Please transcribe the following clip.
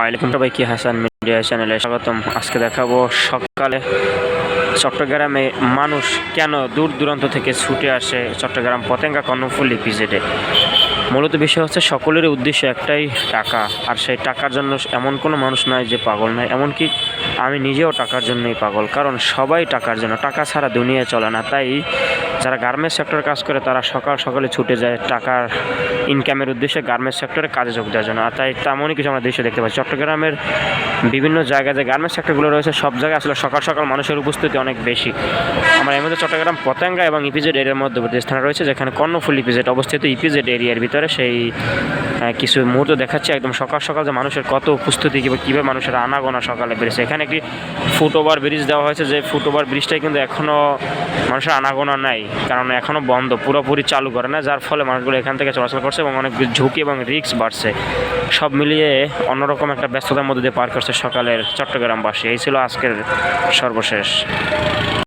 আলাইকুম সবাইকে হাসান মিডিয়া চ্যানেলে স্বাগতম। আজকে দেখাবো সকালে চট্টগ্রামে মানুষ কেন দূর দূরান্ত থেকে ছুটে আসে চট্টগ্রাম পতেঙ্গা কর্ণফুল ইপিজেডে মূলত বিষয় হচ্ছে সকলেরই উদ্দেশ্য একটাই টাকা। আর সেই টাকার জন্য এমন কোনো মানুষ নয় যে পাগল নয়। এমনকি আমি নিজেও টাকার জন্যই পাগল। কারণ সবাই টাকার জন্য। টাকা ছাড়া দুনিয়ায় চলে না। তাই যারা গার্মেন্টস সেক্টরে কাজ করে, তারা সকাল সকালে ছুটে যায় টাকার ইনকামের উদ্দেশ্যে গার্মেন্টস সেক্টরে কাজে যোগ দেওয়ার জন্য। আর তাই তেমনই কিছু আমরা দৃশ্য দেখতে পাচ্ছি। চট্টগ্রামের বিভিন্ন জায়গায় যে গার্মেন্টস সেক্টরগুলো রয়েছে, সব জায়গায় আসলে সকাল সকাল মানুষের উপস্থিতি অনেক বেশি। আমরা এর মধ্যে চট্টগ্রাম, পতেঙ্গা এবং ইপিজেড এরিয়ার মধ্যবর্তী স্থানে রয়েছে, যেখানে কর্ণফুল ইপিজেড অবস্থিত ইপিজেড এরিয়ার ভিতরে। সেই কিছু মুহূর্ত দেখাচ্ছে একদম সকাল সকাল যে মানুষের কত উপস্থিতি, কিংবা, কীভাবে মানুষের আনাগোনা সকালে বেড়েছে। এখানে একটি ফুট ওভার ব্রিজ দেওয়া হয়েছে। যে ফুট ওভার ব্রিজটাই কিন্তু এখনও মানুষের আনাগোনা নাই। কারণ এখনও বন্ধ, পুরোপুরি চালু করে না, যার ফলে মানুষগুলো এখান থেকে চলাচল করছে এবং অনেক ঝুঁকি এবং রিক্স বাড়ছে। সব মিলিয়ে অন্যরকম একটা ব্যস্ততার মধ্যে দিয়ে পার করছে সকালের চট্টগ্রামবাসী। এই ছিল আজকের সর্বশেষ।